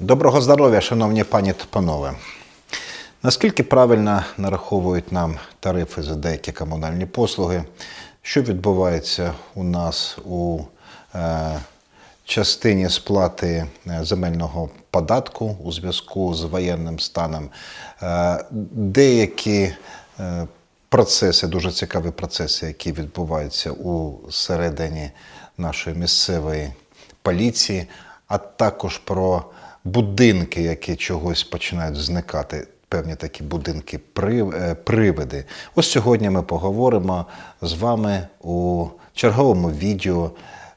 Доброго здоров'я, шановні пані та панове. Наскільки правильно нараховують нам тарифи за деякі комунальні послуги? Що відбувається у нас у е, частині сплати е, земельного податку у зв'язку з воєнним станом? Е, деякі е, процеси, дуже цікаві процеси, які відбуваються у середині нашої місцевої поліції, а також про будинки, які чогось починають зникати. Певні такі будинки е, привиди. Ось сьогодні ми поговоримо з вами у черговому відео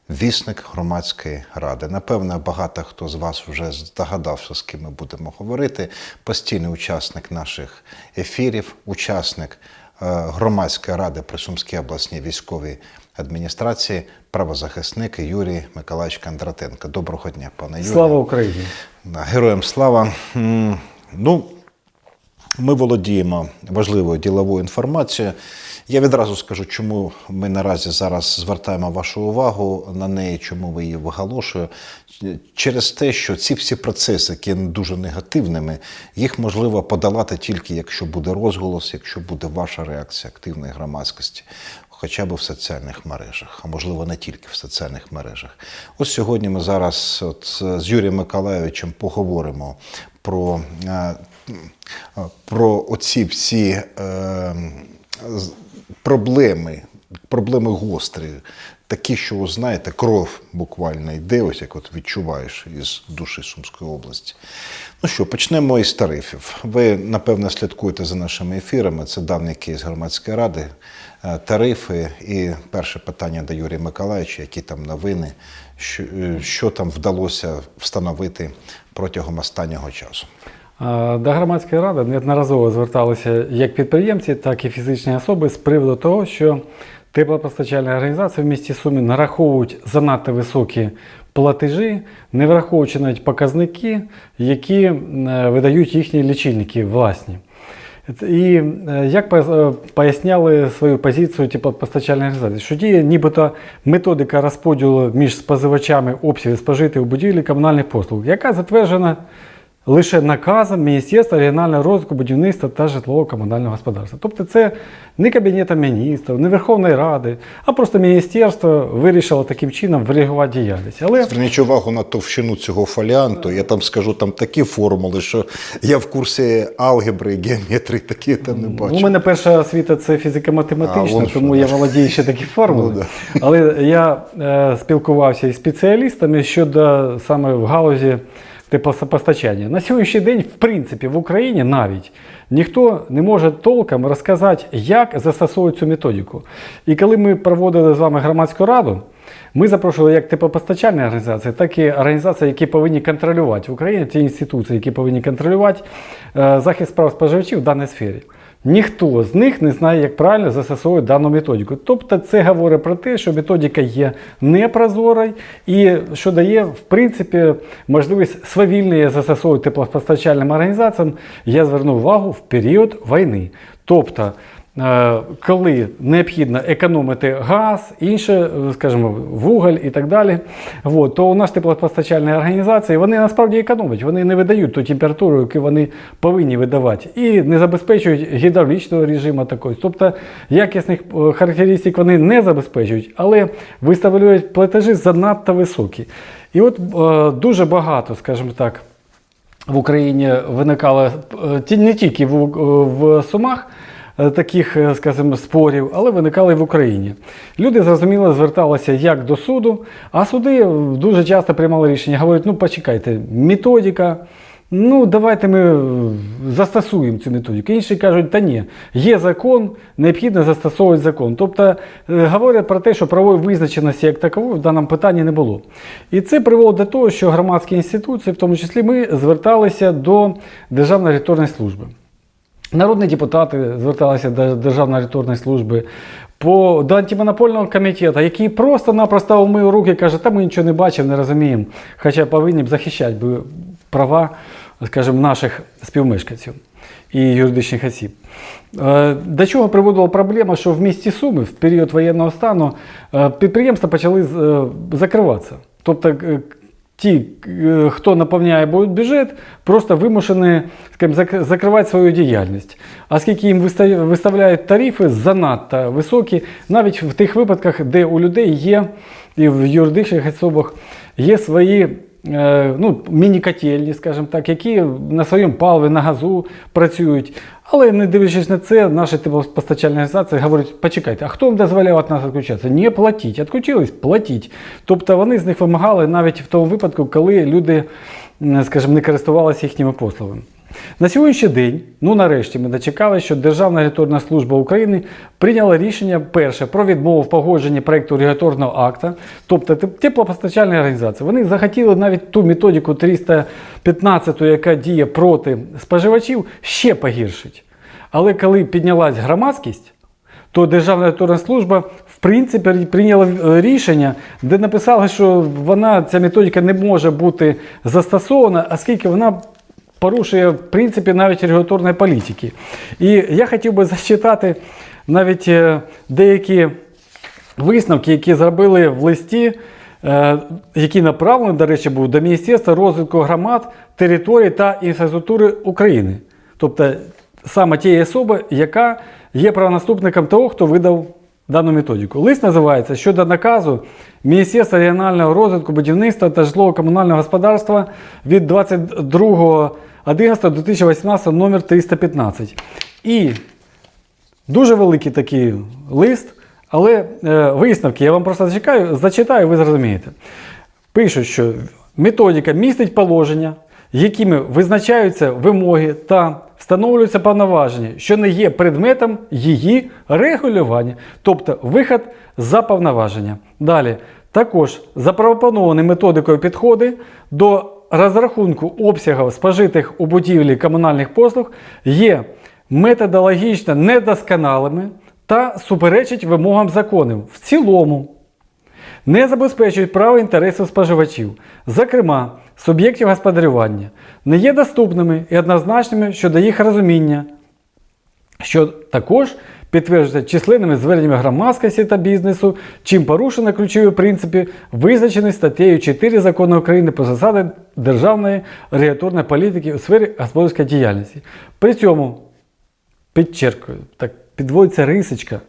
Вісник громадської ради. Напевно, багато хто з вас вже здогадався, з ким ми будемо говорити. Постійний учасник наших ефірів, учасник громадської ради при Сумській обласній військовій адміністрації, правозахисник Юрій Миколаївич Кондратенко. Доброго дня, пане Юрію. Слава Україні! Героям слава. Ну, ми володіємо важливою діловою інформацією. Я відразу скажу, чому ми наразі зараз звертаємо вашу увагу на неї, чому ви її виголошую. Через те, що ці всі процеси, які дуже негативними, їх можливо подолати тільки якщо буде розголос, якщо буде ваша реакція активної громадськості. Хоча б в соціальних мережах, а можливо не тільки в соціальних мережах. Ось сьогодні ми зараз от з Юрієм Миколайовичем поговоримо про, е, про оці всі е, проблеми, проблеми гострі, такі, що знаєте, кров буквально йде, ось як от відчуваєш із душі Сумської області. Ну що, почнемо із тарифів. Ви, напевно, слідкуєте за нашими ефірами. Це давній кейс громадської ради, е, тарифи. І перше питання до Юрія Миколаївича, які там новини, що, е, що там вдалося встановити протягом останнього часу. До громадської ради неодноразово зверталися як підприємці, так і фізичні особи з приводу того, що теплопостачальні організації в місті Сумі нараховують занадто високі платежі, не враховуючи навіть показники, які е, видають їхні лічильники власні. І е, як е, поясняли свою позицію теплопостачальної організації, що діє нібито методика розподілу між споживачами обсягів спожитих у будівлі комунальних послуг, яка затверджена лише наказом Міністерства регіонального розвитку, будівництва та житлово-комунального господарства. Тобто це не Кабінетом міністрів, не Верховної Ради, а просто міністерство вирішило таким чином врегулювати діяльність. Але Зверніть увагу на товщину цього фоліанту. Я там скажу там такі формули, що я в курсі алгебри і геометрії такі там не бачу. У мене перша освіта це фізико-математична, що, тому я володію ще такі формули. Ну, Але я е, спілкувався із спеціалістами щодо саме в галузі теплопостачання. На сьогоднішній день, в принципі, в Україні навіть ніхто не може толком розказати, як застосовують цю методику. І коли ми проводили з вами громадську раду, ми запрошували як теплопостачальні організації, так і організації, які повинні контролювати в Україні, ті інституції, які повинні контролювати е, захист прав споживачів в даній сфері. Ніхто з них не знає, як правильно застосовувати дану методику. Тобто це говорить про те, що методика є непрозорою і що дає, в принципі, можливість свавільно її застосовувати теплопостачальним організаціям, я звернув увагу в період війни. Тобто, коли необхідно економити газ, інше, е, скажімо, вуголь і так далі, от, то у нас теплопостачальні організації вони насправді економять, вони не видають ту температуру, яку вони повинні видавати, і не забезпечують гідравлічного режиму такої. Тобто якісних е, характеристик вони не забезпечують, але виставляють платежі занадто високі. І от е, дуже багато, скажімо так, в Україні виникало е, не тільки в, в Сумах е, таких, е, скажімо, спорів, але виникали в Україні. Люди зрозуміло зверталися як до суду, а суди е, дуже часто приймали рішення, говорять, ну почекайте, методика. Ну, давайте ми е, застосуємо цю методику. Інші кажуть, та ні, є закон, необхідно застосовувати закон. Тобто е, говорять про те, що правової визначеності як такової в даному питанні не було. І це привело до того, що громадські інституції, в тому числі ми, зверталися до Державної регуляторної служби. Народні депутати зверталися до Державної регуляторної служби, по, до антимонопольного комітету, який просто-напросто умив руки і каже, та ми нічого не бачимо, не розуміємо. Хоча повинні б захищати права, скажімо, наших співмешканців і юридичних осіб. Е, До чого приводила проблема, що в місті Суми в період воєнного стану е, підприємства почали е, закриватися. Тобто ті, е, хто наповняє бюджет, просто вимушені скажімо, закривати свою діяльність. Оскільки їм виста- виставляють тарифи занадто високі, навіть в тих випадках, де у людей є і в юридичних особах є свої. е, Ну, міні-котельні, скажімо так, які на своєму паливі, на газу працюють. Але не дивлячись на це, наші теплопостачальні організації говорять, почекайте, а хто вам дозволяв від нас відключатися? Не платіть. Відключились? Платіть. Тобто вони з них вимагали навіть в тому випадку, коли люди, скажімо, не користувалися їхніми послугами. На сьогоднішній день, ну нарешті, ми дочекали, що Державна регуляторна служба України прийняла рішення перше про відмову в погодженні проєкту регуляторного акта, тобто теп- теплопостачальні організації. Вони захотіли навіть ту методику 315, яка діє проти споживачів, ще погіршити. Але коли піднялась громадськість, то Державна регуляторна служба в принципі прийняла е, рішення, де написали, що вона ця методика не може бути застосована, оскільки вона порушує в принципі навіть регуляторної політики. І я хотів би зачитати навіть е, деякі висновки, які зробили в листі, е, який направлений, до речі, був до Міністерства розвитку громад, територій та інфраструктури України. Тобто саме тієї особи, яка є правонаступником того, хто видав дану методику. Лист називається щодо наказу Міністерства регіонального розвитку, будівництва та житлово-комунального господарства від 22.11.2018 номер 315. І Дуже великий такий лист, але е, висновки я вам просто зачекаю, зачитаю, ви зрозумієте. Пишуть, що методика містить положення, якими визначаються вимоги та встановлюються повноваження, що не є предметом її регулювання, тобто виход за повноваження. Далі. Також запропоновані методикою підходи до розрахунку обсягів спожитих у будівлі комунальних послуг є методологічно недосконалими та суперечать вимогам законів в цілому, не забезпечують право інтересів споживачів, зокрема суб'єктів господарювання, не є доступними і однозначними щодо їх розуміння, що також підтверджується численними зверненнями громадськості та бізнесу, чим порушено ключові принципи, визначені статтею 4 закону України про засади державної регуляторної політики у сфері господарської діяльності. При цьому підчеркую, так підводиться рисочка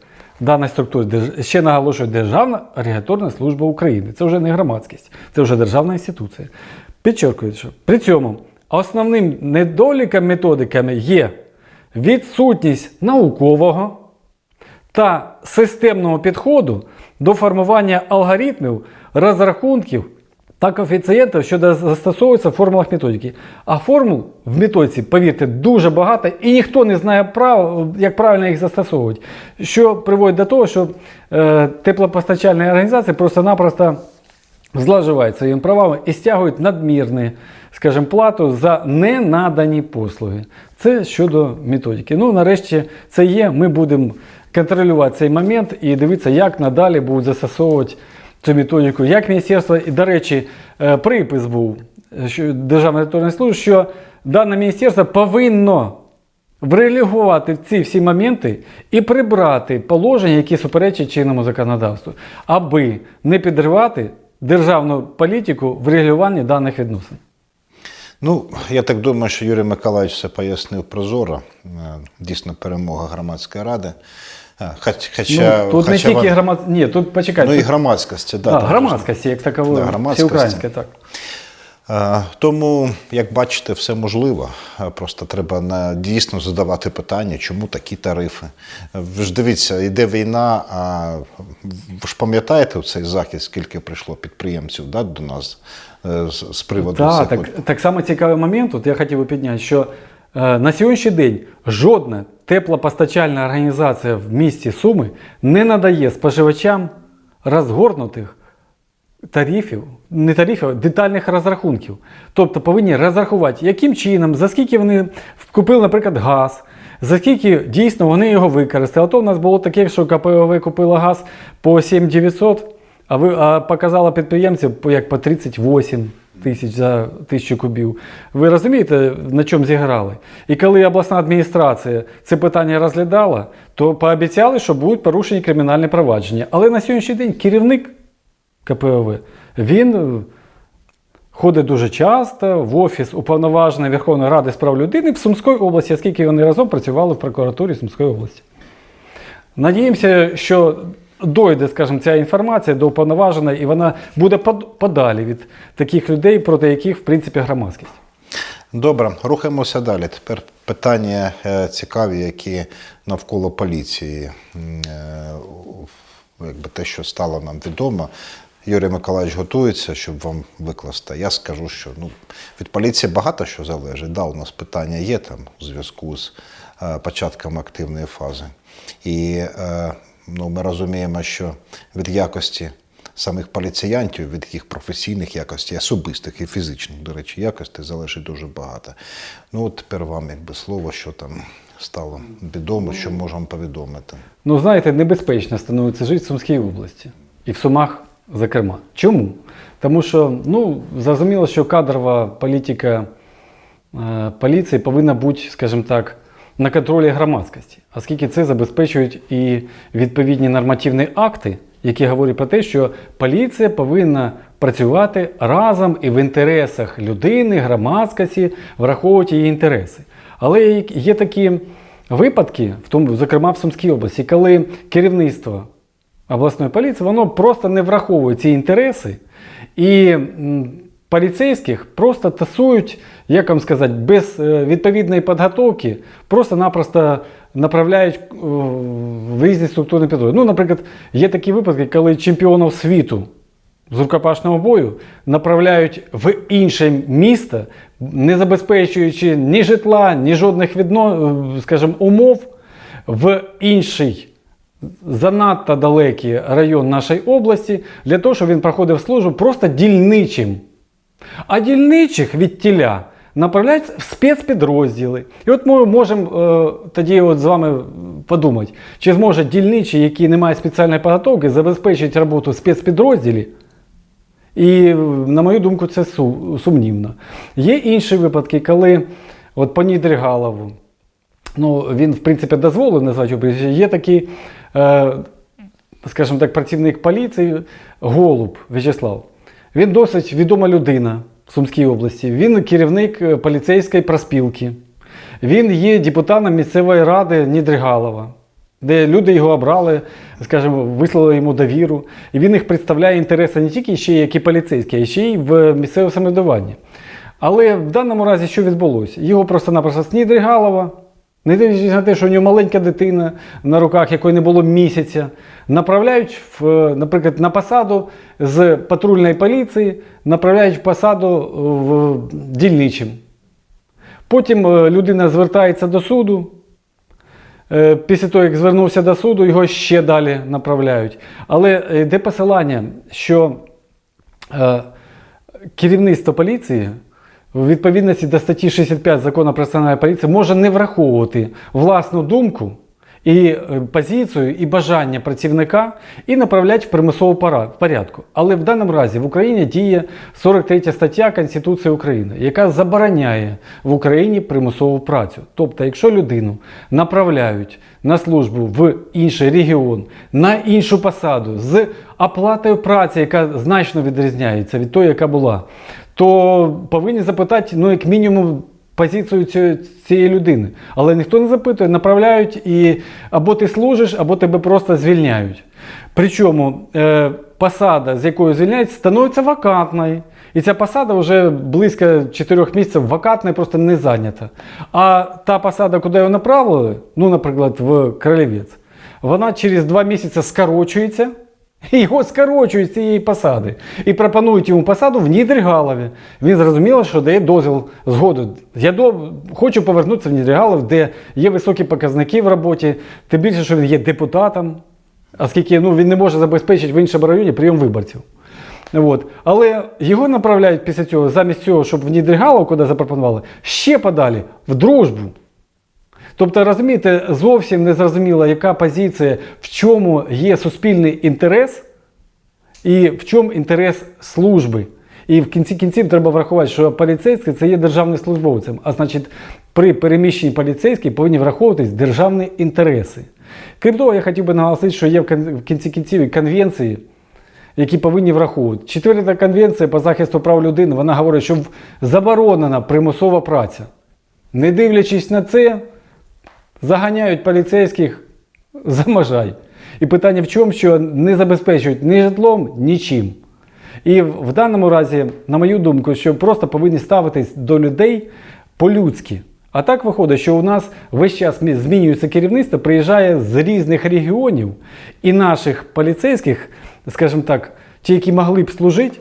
даної структури. Ще наголошую Державна регуляторна служба України. Це вже не громадськість, це вже державна інституція. Підчеркую, що при цьому основним недоліком методиками є відсутність наукового та системного підходу до формування алгоритмів, розрахунків та коефіцієнтів, що застосовуються в формулах методики. А формул в методиці, повірте, дуже багато, і ніхто не знає прав, як правильно їх застосовувати. Що приводить до того, що е, теплопостачальні організації просто-напросто зловживають своїми правами і стягують надмірну, скажімо, плату за ненадані послуги. Це щодо методики. Ну, нарешті, це є. Ми будемо контролювати цей момент і дивитися, як надалі будуть застосовувати цю методику. Як міністерство, і, до речі, е, припис був е, Державної регуляторної служби, що дане міністерство повинно врегулювати ці всі моменти і прибрати положення, які суперечать чинному законодавству, аби не підривати державну політику в регулюванні даних відносин. Ну, я так думаю, що Юрій Миколаївич все пояснив прозоро. Е, Дійсно, перемога громадської ради. Е, Хоч, хоча, ну, тут хоча не тільки вон- громад... Ні, тут почекайте. Ну і громадськості, да, а, так. громадськості, як такової, Да, всеукраїнської, так. Е, Тому, як бачите, все можливо. Е, Просто треба на, дійсно задавати питання, чому такі тарифи. Е, Ви ж дивіться, йде війна, а ви ж пам'ятаєте цей захід, скільки прийшло підприємців да, до нас з, приводу Так, цих так, так само цікавий момент, от я хотів би підняти, що на сьогоднішній день жодна теплопостачальна організація в місті Суми не надає споживачам розгорнутих тарифів, не тарифів, а детальних розрахунків. Тобто повинні розрахувати, яким чином, за скільки вони купили, наприклад, газ, за скільки дійсно вони його використали. А то в нас було таке, що КПОВ купила газ по 7900, а, ви, а показала підприємців як по 38 тисяч за тисячу кубів. Ви розумієте, на чому зіграли? І коли обласна адміністрація це питання розглядала, то пообіцяли, що будуть порушені кримінальні провадження. Але на сьогоднішній день керівник КПОВ, він е, ходить дуже часто в офіс уповноваженої Верховної Ради з прав людини в Сумській області, оскільки вони разом працювали в прокуратурі Сумської області. Надіємося, що дойде, скажімо, ця інформація до уповноваженої, і вона буде подалі від таких людей, проти яких, в принципі, громадськість. Добре, рухаємося далі. Тепер питання е, цікаві, які навколо поліції. Е, Якби те, що стало нам відомо. Юрій Миколаївич готується, щоб вам викласти. Я скажу, що ну, від поліції багато що залежить. Да, у нас питання є там у зв'язку з е, початком активної фази. І е, ну, ми розуміємо, що від якості самих поліціянтів, від їх професійних якостей, особистих і фізичних, до речі, якостей залежить дуже багато. Ну, от тепер вам якби слово, що там стало відомо, що можемо повідомити. Ну, знаєте, небезпечно становиться жити в Сумській області і в Сумах, зокрема. Чому? Тому що, ну, зрозуміло, що кадрова політика е, поліції повинна бути, скажімо так, на контролі громадськості, оскільки це забезпечують і відповідні нормативні акти, які говорять про те, що поліція повинна працювати разом і в інтересах людини, громадськості, враховувати її інтереси. Але є такі випадки, в тому, зокрема в Сумській області, коли керівництво обласної поліції воно просто не враховує ці інтереси, і поліцейських просто тасують, як вам сказати, без е, відповідної підготовки, просто-напросто направляють е, в різні структурні підрозділи. Ну, наприклад, є такі випадки, коли чемпіонів світу з рукопашного бою направляють в інше місто, не забезпечуючи ні житла, ні жодних відно, е, скажімо, умов в інший занадто далекий район нашої області для того, щоб він проходив службу просто дільничим. А дільничих від тіля направляють в спецпідрозділи. І от ми можемо е, тоді от з вами подумати, чи зможе дільничий, який не має спеціальної підготовки, забезпечити роботу спецпідрозділів. І, на мою думку, це сумнівно. Є інші випадки, коли от по Нідригалову, ну, він, в принципі, дозволив назвати є такий, е, скажімо так, працівник поліції Голуб В'ячеслав. Він досить відома людина в Сумській області. Він керівник е, поліцейської проспілки. Він є депутатом місцевої ради Нідригалова, де люди його обрали, скажімо, вислали йому довіру. І він їх представляє інтереси не тільки ще як і поліцейські, а ще й в місцевому самоврядуванні. Але в даному разі що відбулося? Його просто-напросто з Нідригалова, не дивлячись на те, що у нього маленька дитина на руках, якої не було місяця, направляють, в, е, наприклад, на посаду з патрульної поліції, направляють в посаду е, в дільничим. Потім е, людина звертається до суду. Після того, як звернувся до суду, його ще далі направляють. Але йде посилання, що керівництво поліції у відповідності до статті 65 закону про національну поліцію може не враховувати власну думку і е, позицію, і бажання працівника і направляти в примусову порядку. Але в даному разі в Україні діє 43 стаття Конституції України, яка забороняє в Україні примусову працю. Тобто, якщо людину направляють на службу в інший регіон, на іншу посаду з оплатою праці, яка значно відрізняється від тої, яка була, то повинні запитати, ну, як мінімум, позицію цієї, людини. Але ніхто не запитує, направляють і або ти служиш, або тебе просто звільняють. Причому е, посада, з якою звільняють, становиться вакантною. І ця посада вже близько 4 місяців вакантна і просто не зайнята. А та посада, куди його направили, ну, наприклад, в Кролівець, вона через 2 місяці скорочується. Його скорочують з цієї посади і пропонують йому посаду в Нідригалові. Він зрозуміло, що дає дозвіл згоду. Я до... хочу повернутися в Нідригалов, де є високі показники в роботі, тим більше, що він є депутатом, оскільки ну, він не може забезпечити в іншому районі прийом виборців. От. Але його направляють після цього, замість цього, щоб в Нідригалов, куди запропонували, ще подалі, в дружбу. Тобто, розумієте, зовсім не зрозуміло, яка позиція, в чому є суспільний інтерес і в чому інтерес служби. І в кінці кінців треба врахувати, що поліцейський це є державним службовцем. А значить, при переміщенні поліцейських повинні враховуватись державні інтереси. Крім того, я хотів би наголосити, що є в кінці кінців конвенції які повинні враховувати. Четверта конвенція по захисту прав людини вона говорить, що заборонена примусова праця. Не дивлячись на це, заганяють поліцейських за можай. І питання в чому, що не забезпечують ні житлом, нічим. І в даному разі, на мою думку, що просто повинні ставитись до людей по-людськи. А так виходить, що у нас весь час змінюється керівництво, приїжджає з різних регіонів, і наших поліцейських, скажімо так, ті, які могли б служити,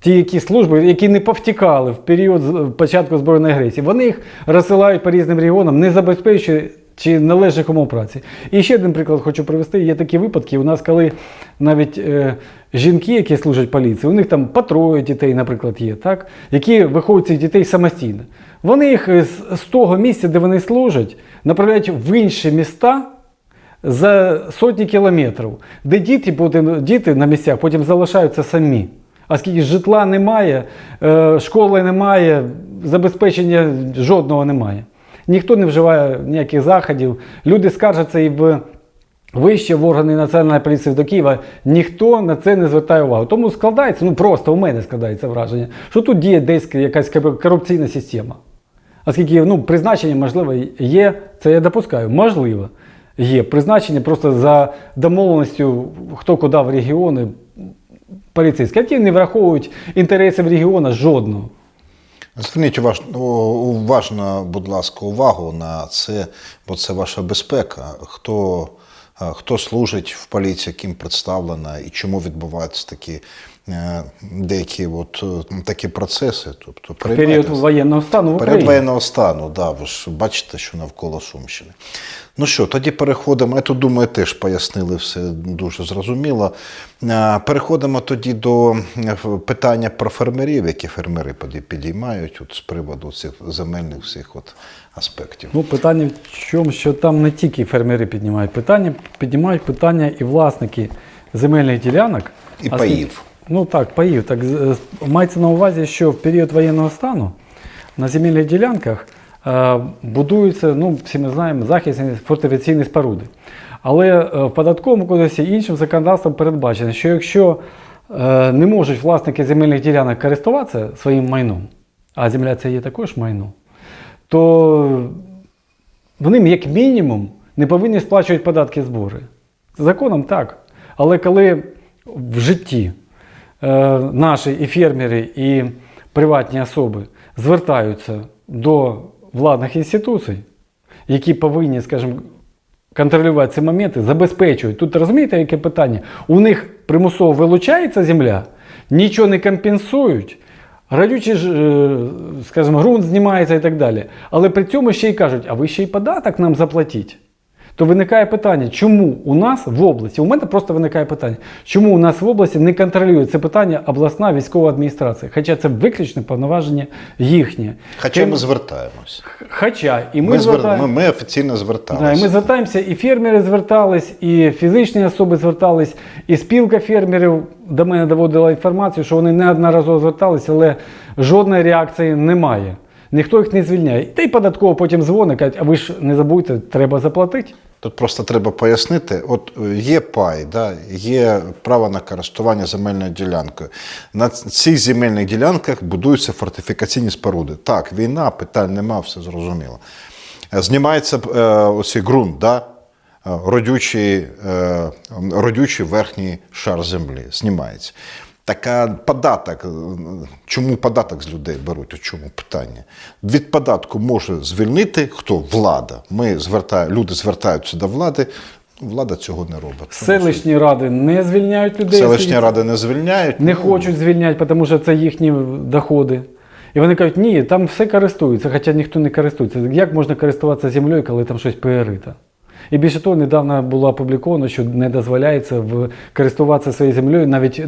ті, які служби, які не повтікали в період початку збройної агресії, вони їх розсилають по різним регіонам, не забезпечуючи належних умов праці. І ще один приклад хочу привести. Є такі випадки. У нас, коли навіть е, жінки, які служать поліції, у них там по троє дітей, наприклад, є, так? які виходять цих дітей самостійно. Вони їх з, з того місця, де вони служать, направляють в інші міста за сотні кілометрів, де діти, потім, діти на місцях потім залишаються самі. Оскільки житла немає, е, школи немає, забезпечення жодного немає. Ніхто не вживає ніяких заходів. Люди скаржаться і в вище в органи національної поліції до Києва. Ніхто на це не звертає увагу. Тому складається, ну просто у мене складається враження, що тут діє десь якась корупційна система. Оскільки ну, призначення, можливо, є, це я допускаю, можливо, є призначення просто за домовленістю, хто куди в регіони поліцейські. Ті не враховують інтересів регіону жодного. Зверніть уважно, будь ласка, увагу на це, бо це ваша безпека. Хто, е, хто служить в поліції, ким представлена і чому відбуваються такі деякі от, е, такі процеси. Тобто, В період воєнного стану в Україні. воєнного стану, да, ви ж бачите, що навколо Сумщини. Ну що, тоді переходимо. Я тут думаю, теж пояснили все дуже зрозуміло. Е, Переходимо тоді до е, питання про фермерів, які фермери піді- підіймають от, з приводу цих земельних всіх от аспектів. Ну, питання в чому, що там не тільки фермери піднімають питання, піднімають питання і власники земельних ділянок. І паїв. Ну так, паїв. Так, з- мається на увазі, що в період воєнного стану на земельних ділянках е, будуються, ну, всі ми знаємо, захисні фортифікаційні споруди. Але е, в податковому кодексі іншим законодавством передбачено, що якщо е, не можуть власники земельних ділянок користуватися своїм майном, а земля це є також майно, то вони, як мінімум, не повинні сплачувати податки збори. Законом так. Але коли в житті е, наші і фермери, і приватні особи звертаються до владних інституцій, які повинні, скажімо, контролювати ці моменти, забезпечують. Тут розумієте, яке питання? У них примусово вилучається земля, нічого не компенсують. Радючий, е, скажімо, ґрунт знімається і так далі. Але при цьому ще й кажуть, а ви ще й податок нам заплатіть. То виникає питання, чому у нас в області, у мене просто виникає питання, чому у нас в області не контролює це питання обласна військова адміністрація? Хоча це виключне повноваження їхнє. Хоча Крім- ми звертаємось. Хоча і ми, Ми, звер... звертаємо- ми, ми офіційно Да, ми звертаємося, і фермери звертались, і фізичні особи звертались, і спілка фермерів до мене доводила інформацію, що вони неодноразово зверталися, але жодної реакції немає. Ніхто їх не звільняє. Та й податково потім дзвонить, кажуть, а ви ж не забудьте, треба заплатити. Тут просто треба пояснити: от е, є пай, да, є право на користування земельною ділянкою. На цих земельних ділянках будуються фортифікаційні споруди. Так, війна, питань нема, все зрозуміло. Е, Знімається е, ось ґрунт, да, е, родючий, е, родючий верхній шар землі. Знімається. Така податок. е, Чому податок з людей беруть? У чому питання? Від податку може звільнити хто? Влада. Ми звертає, люди звертаються до влади. Влада цього не робить. Селищні ради не звільняють людей. Селищні ради не звільняють. не ну, хочуть звільняти, тому що це їхні доходи. І вони кажуть, ні, там все користуються, хоча ніхто не користується. Як можна користуватися землею, коли там щось перерито? І більше того, недавно було опубліковано, що не дозволяється в користуватися своєю землею навіть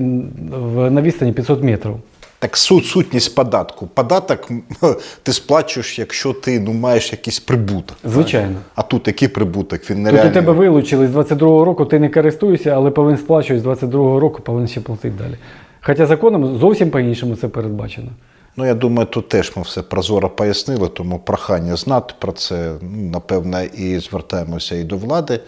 в, на відстані 500 метрів. Так суть, сутність податку. Податок ти сплачуєш, якщо ти ну, маєш якийсь прибуток. Звичайно. правильно? А тут який прибуток? Він Тут нереальний. у тебе вилучили з 22-го року, ти не користуєшся, але повинен сплачувати з 22-го року, повинен ще платити далі. Хоча законом зовсім по-іншому це передбачено. Ну, я думаю, тут теж ми все прозоро пояснили, тому прохання знати про це. Ну, Напевно, і звертаємося і до влади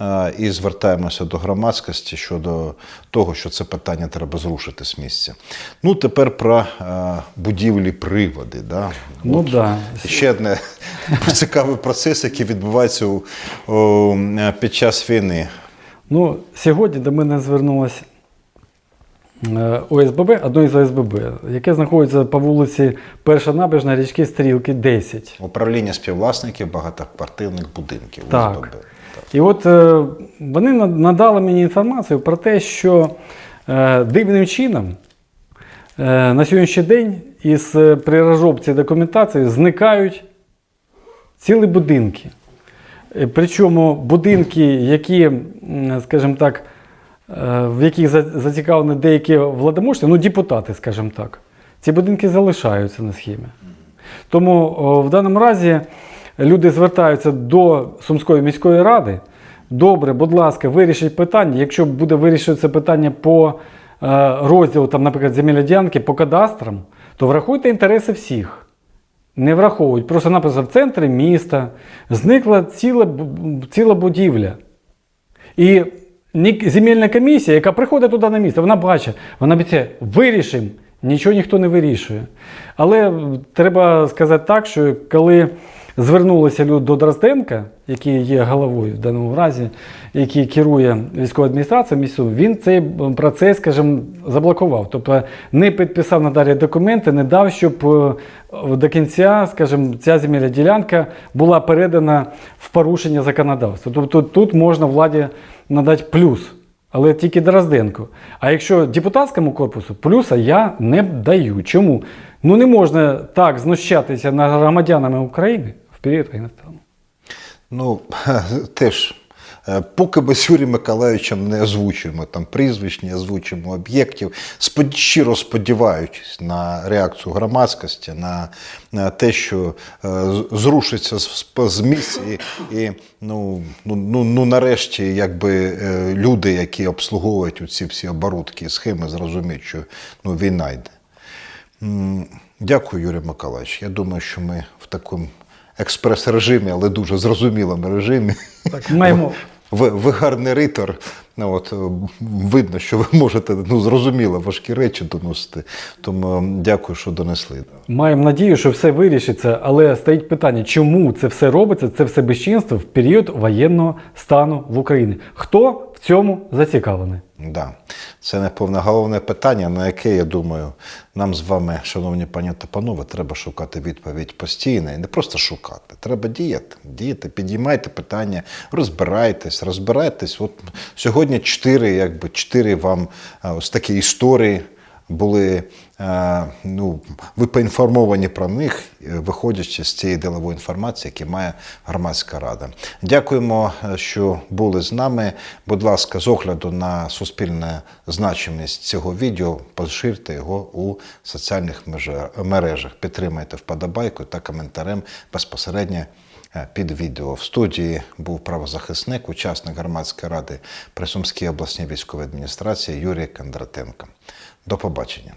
е, і звертаємося до громадськості щодо того, що це питання треба зрушити з місця. Ну, тепер про е, будівлі приводи. Да? Ну От да. Ще одне цікавий процес, який відбувається у, у, під час війни. Ну, сьогодні до мене звернулося е, ОСББ, одно із ОСББ, яке знаходиться по вулиці Перша набережна річки Стрілки 10. Управління співвласників багатоквартирних будинків. Так. ОСББ. І от е, вони надали мені інформацію про те, що е, дивним чином е, на сьогоднішній день із е, при розробці документації зникають цілі будинки. Е, Причому будинки, які, скажімо так, е, в яких зацікавлені деякі владоможці, ну депутати, скажімо так, ці будинки залишаються на схемі. Тому в даному разі люди звертаються до Сумської міської ради. Добре, будь ласка, вирішіть питання. Якщо буде вирішуватися питання по е, розділу, там, наприклад, земельної по кадастрам, то врахуйте інтереси всіх. Не враховують. Просто написано в центрі міста зникла ціла, ціла будівля. І земельна комісія, яка приходить туди на місце, вона бачить, вона обіцяє, вирішимо. Нічого ніхто не вирішує. Але треба сказати так, що коли звернулися люди до Дрозденка, який є головою в даному разі, який керує військовою адміністрацією місцю, він цей процес, скажімо, заблокував. Тобто не підписав надалі документи, не дав, щоб е, до кінця, скажімо, ця земельна ділянка була передана в порушення законодавства. Тобто тут можна владі надати плюс. Але тільки Дрозденко. А якщо депутатському корпусу, плюса я не даю. Чому? Ну не можна так знущатися над громадянами України в період війни. Ну, теж, поки ми з Юрієм Миколаївичем не озвучуємо там прізвищ, не озвучуємо об'єктів, щиро сподіваючись на реакцію громадськості, на, на те, що е, зрушиться з, з місця і, і ну, ну, ну, ну, нарешті якби, е, люди, які обслуговують ці всі оборудки, схеми, зрозуміють, що ну, війна йде. Дякую, Юрій Миколаївич. Я думаю, що ми в такому експрес-режимі, але дуже зрозумілому режимі. Так, маємо Ви, ви гарний ритор. Ну, от, е, видно, що ви можете ну, зрозуміло важкі речі доносити. Тому дякую, що донесли. Маємо надію, що все вирішиться, але стоїть питання, чому це все робиться, це все безчинство в період воєнного стану в Україні. Хто в цьому зацікавлений? Да. Це напевно головне питання, на яке, я думаю, нам з вами, шановні пані та панове, треба шукати відповідь постійно і не просто шукати. Треба діяти. Діяти, підіймайте питання, розбирайтесь, розбирайтесь. От сьогодні чотири, якби чотири вам е, ось такі історії були. е, Ну, ви поінформовані про них, е, виходячи з цієї ділової інформації, яку має громадська рада. Дякуємо, що були з нами. Будь ласка, з огляду на суспільну значимість цього відео, поширте його у соціальних мережах. Підтримайте вподобайку та коментарем безпосередньо під відео. В студії був правозахисник, учасник громадської ради при Сумській обласній військовій адміністрації Юрій Кондратенко. До побачення.